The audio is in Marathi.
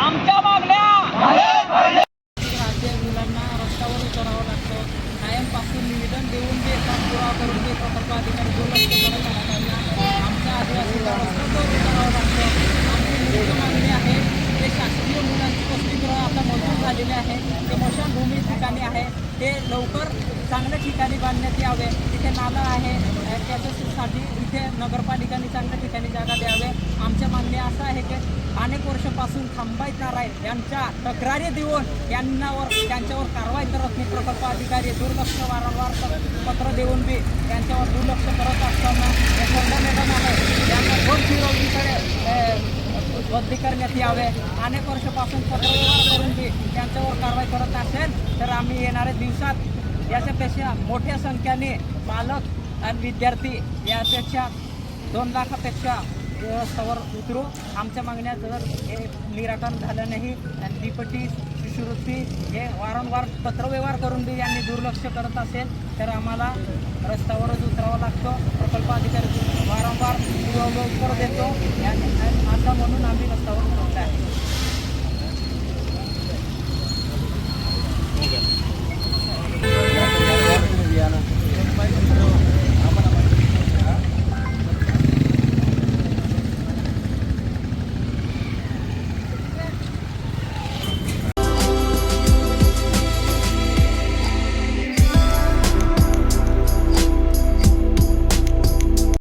आमच्या मागण्या. मुलांना रस्त्यावर उतरावं लागतं. कायमपासून निवेदन देऊन ते काम पुरा करून ते प्रकल्प अधिकारी दुर्लक्ष पाहिजे. आमच्या आदिवासीला रस्त्यावर उतरावं लागतं. आमची विविध मागणी आहे. ते शासकीय मुलांची वसतिगृह आता मंजूर झालेले आहे. ते मशानभूमी ठिकाणी आहे. ते लवकर चांगल्या ठिकाणी बांधण्यात यावे. तिथे नालं आहे. त्याच्यासाठी नगरपालिकाने चांगल्या ठिकाणी जागा द्यावे. आमच्या मागणी असं आहे की अनेक वर्षापासून थांबायत नारायण यांच्या तक्रारी देऊन यांनावर त्यांच्यावर कारवाई करत नाही प्रकल्प अधिकारी दुर्लक्ष वारंवार पत्र देऊन बी त्यांच्यावर दुर्लक्ष करत असताना हे सरदा मॅडम आहे. त्यांना दोन फिरवणीकडे बदली करण्यात यावे. अनेक वर्षापासून पत्रव्यवहार करून बी त्यांच्यावर कारवाई करत असेल तर आम्ही येणाऱ्या दिवसात याच्यापेक्षा मोठ्या संख्येने पालक आणि विद्यार्थी यापेक्षा दोन लाखापेक्षा रस्त्यावर उतरू. आमच्या मागण्या जर हे निराकरण झालं नाही आणि दिपटी शिष्यवृत्ती हे वारंवार पत्रव्यवहार करून बी यांनी दुर्लक्ष करत असेल तर आम्हाला रस्त्यावरच उतरावं लागतो. प्रकल्प अधिकारी वारंवार उत्तर देतो. आता म्हणून आम्ही रस्त्यावर उतरतो आहे. हो yeah.